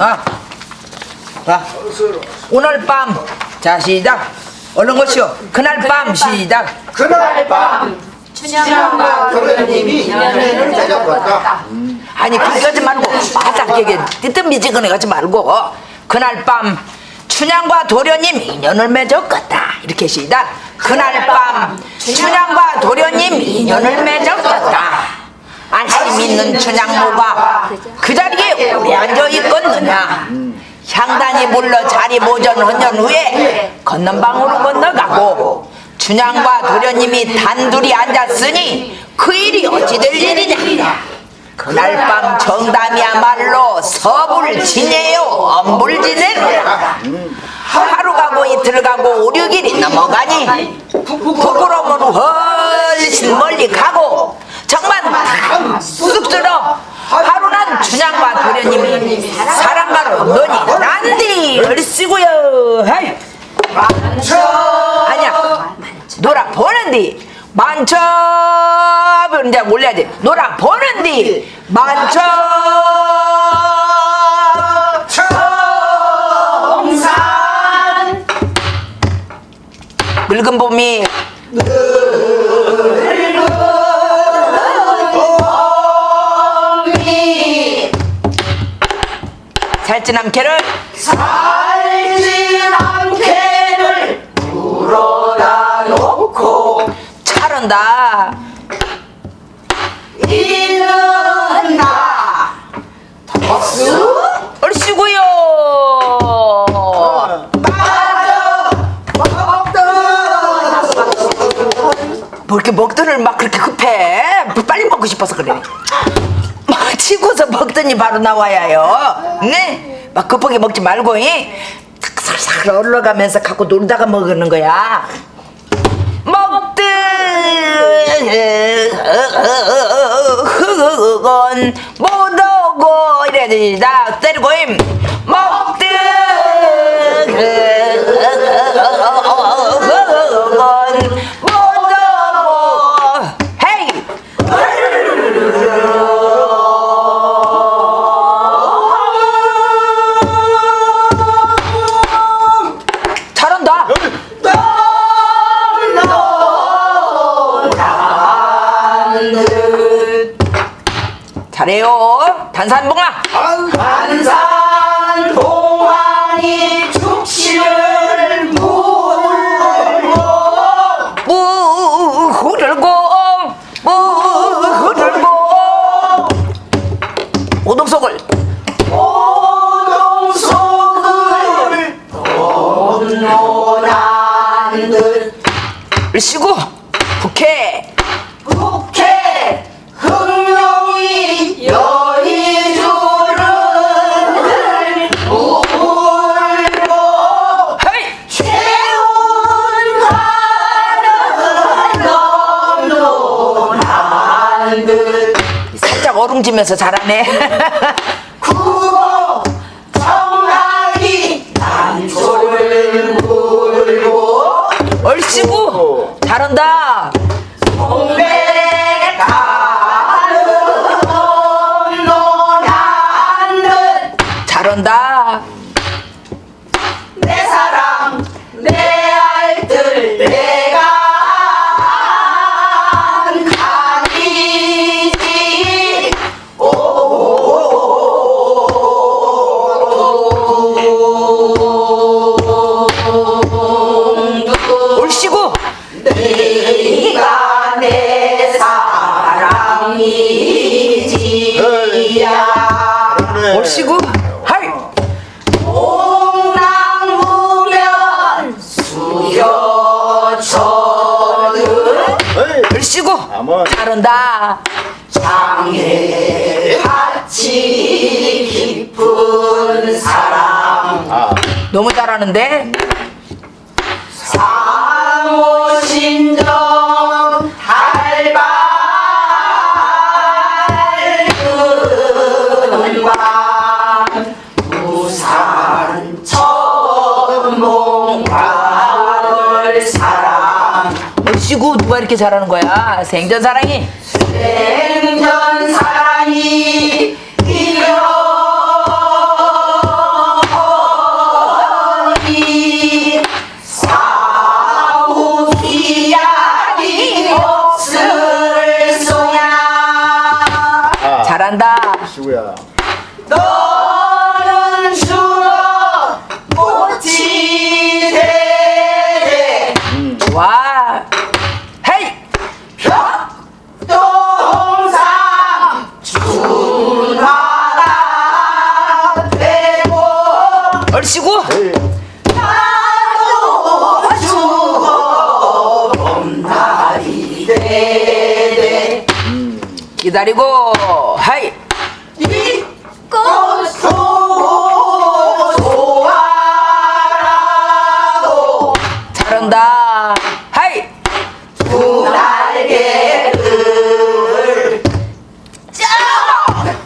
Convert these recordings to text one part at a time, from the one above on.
아, 자, 오늘 밤, 자 시작. 얼른 것이요. 그날 밤. 시작. 그날 밤. 춘향과 도련님이 인연을 맺었다. 아니 그렇게 하지 말고 바닥에게 뜨뜻 미지근해 가지 말고. 그날 밤. 춘향과 도련님 인연을 맺었겠다. 이렇게 시작. 그날 밤. 춘향과 도련님 인연을 맺었겠다. 안심 있는 춘향모가 그 자리 에 오래 앉아 있겠느냐? 향단이 물러 자리 보전헌년 후에 건넌 방으로 건너가고 춘향과 도련님이 단둘이 앉았으니 그 일이 어찌 될 일이냐? 그날 밤 정담이야말로 서불 지내요 엄불 지내라. 하루 가고 이틀 가고 오륙일이 넘어가니 부끄러움은 훨씬 멀리 가고 정말 쑥스러 춘향과 도련님이 사랑가로 너니? 난디 얼씨구요? 하이! 아니야. 놀아 보는디. 만첩 이제 몰라야지 놀아 보는디. 만첩 청산 늙은 봄이 살찐한 캐를 살진 않게를 물어다 놓고 차른다. 나 덕수? 얼씨구요. 빠져 먹던 뭐 이렇게 먹더니 막 그렇게 급해? 뭐 빨리 먹고 싶어서 그래. 막 치고서 먹더니 바로 나와야요. 네? 막 급하게 먹지 말고 이? 탁 살살 올라가면서 갖고 놀다가 먹는 거야 먹든 흑은 못 오고 이래야지 나 때리고 임 먹든 잘해요. 단산봉아 어룽지면서 잘하네. 구고 정락이 난초를 물고 얼씨구! 잘한다 네가 내 사랑이지야. 얼씨구 하이 옥랑무면 수여천은 얼씨구 아마. 잘한다. 장애 같이 깊은 사랑. 아. 너무 잘하는데 잘하는 거야. 생전 사랑이. 생전 사랑이 기다리고. 하이. 좋아라고 잘한다. 하이. 두 날개를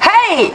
하이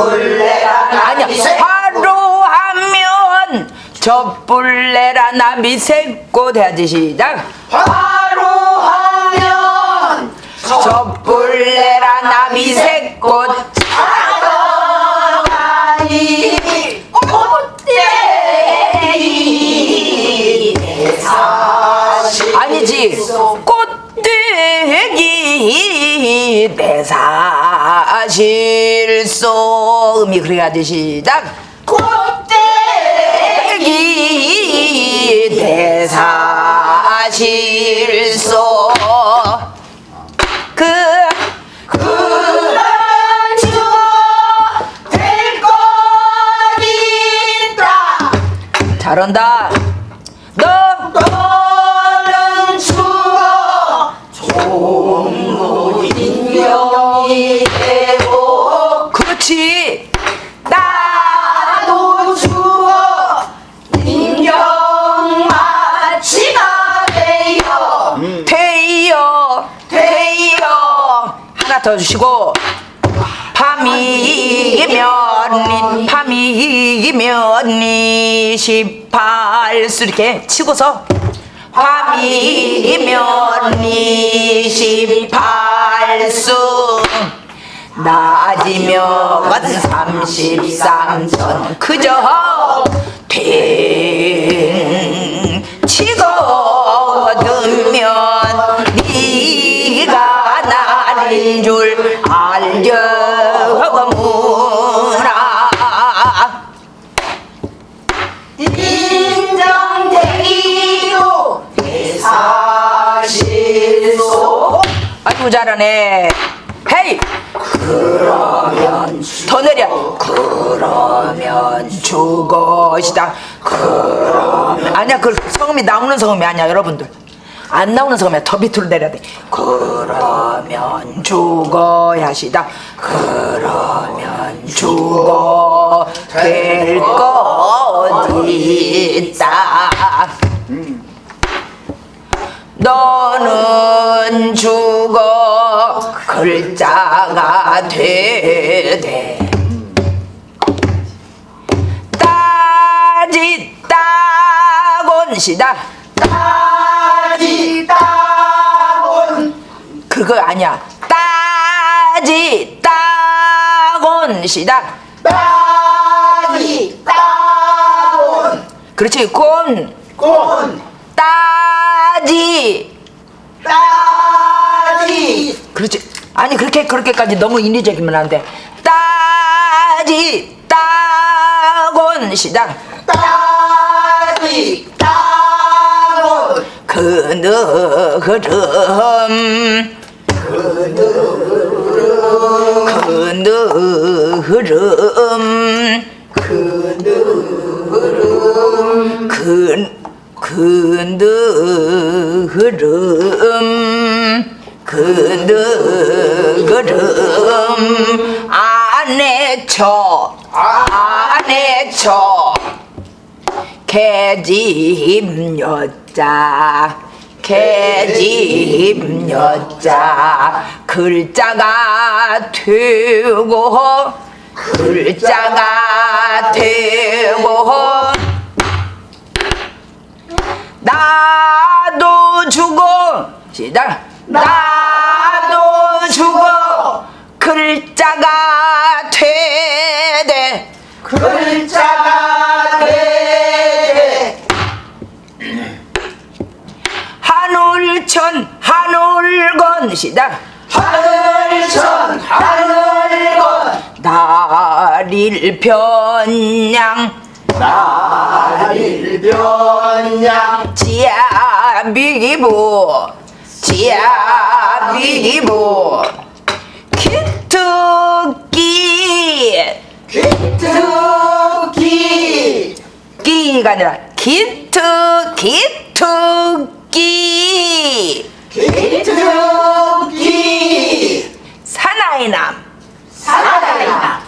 촛불내라 아니야. 화로하면 젖불내라 나미 새꽃 해야지. 시작. 바로 하면 젖불내라 나미 새 꽃대기 내 사실소. 음이 그래야지 시작. 꽃대기 대기 대사실소. 그 잘한다. 너 너 하나 더 주시고 밤이 면 밤이면 니 십팔수 이렇게 치고서 밤이면 니 십팔수. 낮이면 삼십삼천 그저 댕 치고 나인 줄 알려무라. 인정되기도 대사실소. 아이고 잘하네. 헤이. 그러면 더 내려. 그러면 죽어시다. 그러면. 아니야 그 성음이 나오는 성음이 아니야 여러분들 안 나오는 성음이야. 더 밑으로 내려야 돼. 그러면 죽어야시다. 그러면 죽어 될거 어디 있다. 너는 죽어 글자가 되되 따지 따곤시다. 따 지 따곤. 그거 아니야. 따지 따곤 시다 따지 따곤. 그렇지. 곤. 곤. 따지. 따지. 그렇지. 아니 그렇게 그렇게까지 너무 인위적이면 안돼. 따지 따곤 시다 따지 따곤 그느흐름. 그느흐름. 그 그느흐름. 그느흐름. 안에 쳐. 안에 쳐. 개집 여 자 개집 여자 글자가 되고 글자가 되고. 나도 죽어 시작. 나도 죽어 글자가 되되. 글자가 되되 하늘천 하늘건 시작 하늘천 하늘건. 나릴 편냥 나일변양. 지아비기부. 지아비기부. 기특기. 기특기. 끼가 아니라 기특 기특기 기특기. 사나이 남. 사나이나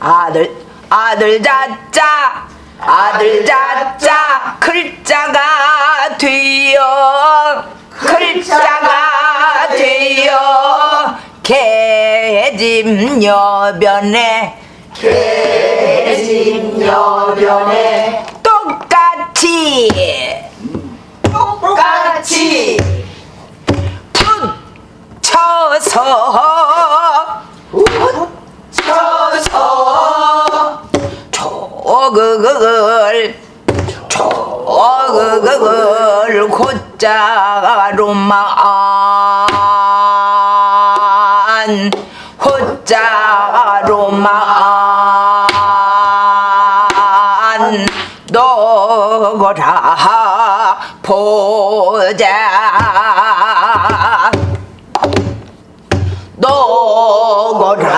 아들 아들 자자. 아들 자자. 글자가 되어. 글자가 되어. 개짐 여변에. 개진여변에 호자로만 호자로만 너거라 보자. 너거라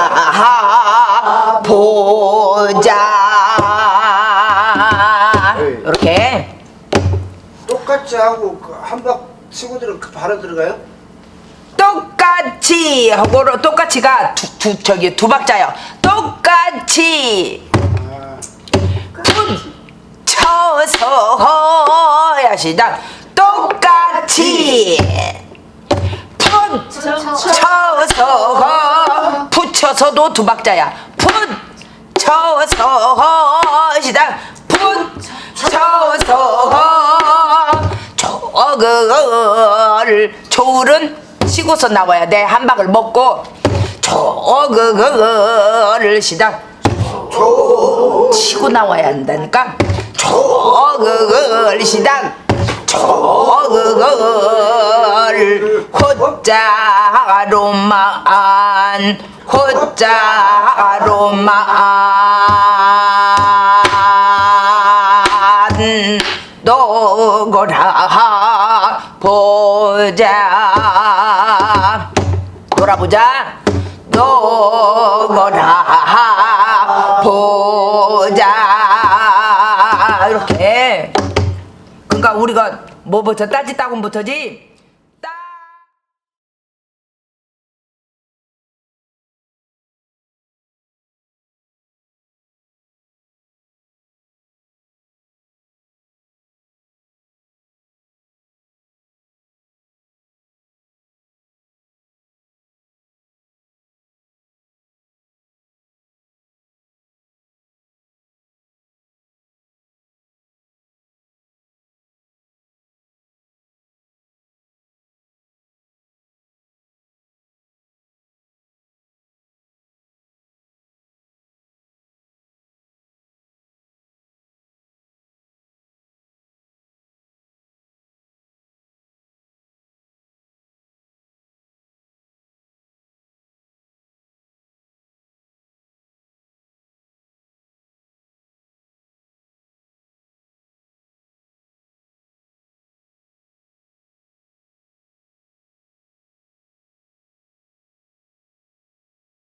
보자 들어 그 바로 들어가요? 똑같이 하고로 똑같이가 두, 두 저기 두 박자요. 똑같이. 붙여서 야 시작 똑같이. 붙여서 붙여서도 두 박자야. 붙여서 시작 붙여서 저그를 조울은 치고서 나와야 돼. 한 박을 먹고 저그를 시작. 치고 나와야 한다니까. 저그을 시작. 저그을 호자로만 호자로만 너거라 보자. 놀아보자. 너거라 보자. 이렇게. 그러니까 우리가 뭐부터 따지 따군부터지